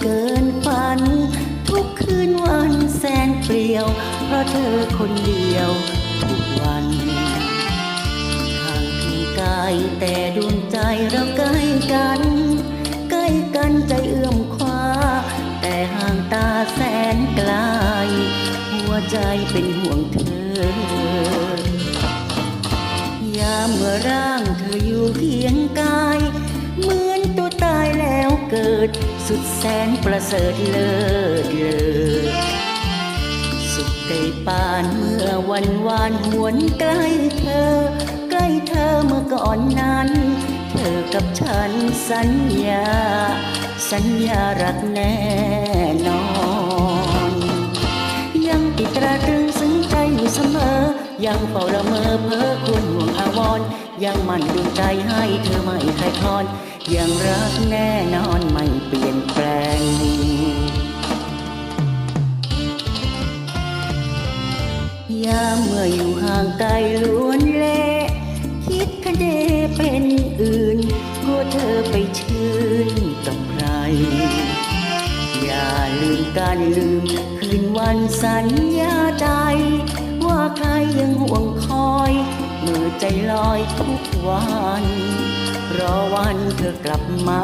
เกินฝัน ทุกคืนวันแสนเปลี่ยว เพราะเธอคนเดียว ทุกวันห่างเพีงกายแต่ดวงใจเราใกล้กัน ใกล้กันใจเอื้อมคว้า แต่ห่างตาแสนไกล หัวใจเป็นห่วงเธอ ยามเมื่อร่างเธออยู่ สุดแสนประเสริฐเลิศเลอสุขได้ปานเมื่อวันวานหวนใกล้เธอ ใกล้เธอเมื่อก่อนนั้น เธอกับฉันสัญญา สัญญารักแน่นอน ยังติดตราตรึงซึ้งใจอยู่เสมอ ยังเฝ้าละเมอเพ้อควรห่วงอาวรยังมั่นดวงใจให้เธอไม่ใครทอนยังรักแน่นอนไม่เปลี่ยน อยู่ห่างไกลล้วนเละคิดคะเนเป็นอื่นกลัวเธอไปชื่นกับใคร อย่าลืมกันลืม คืนวันสัญญาใจ ว่าใครยังห่วงคอยเมื่อใจลอยทุกวัน รอวันเธอกลับมา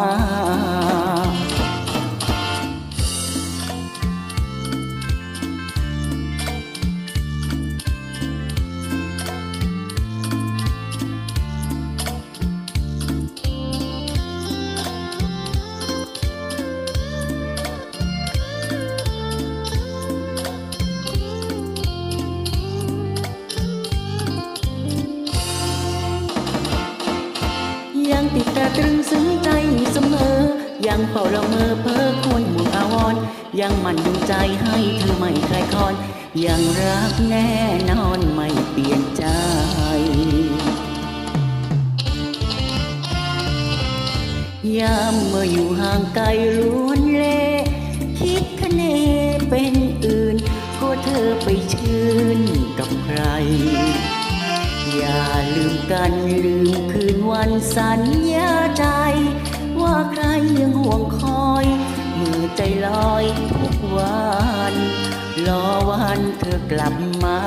ติดตาตรึงซึ้งใจเสมอ ยังเฝ้าละเมอเพ้อควรห่วงอาวร ยังมั่นดวงใจให้เธอไม่ใครคอน ยังรักแน่นอนไม่เปลี่ยนใจยามเมื่ออยู่ห่างไกลล้วนเละคิดคะเนเป็นอื่นก็เธอไปชื่นกับใคร อย่าลืมกันลืมคืน วันสัญญาใจ ว่าใครยังห่วงคอย มือใจลอยทุกวัน รอวันเธอกลับมา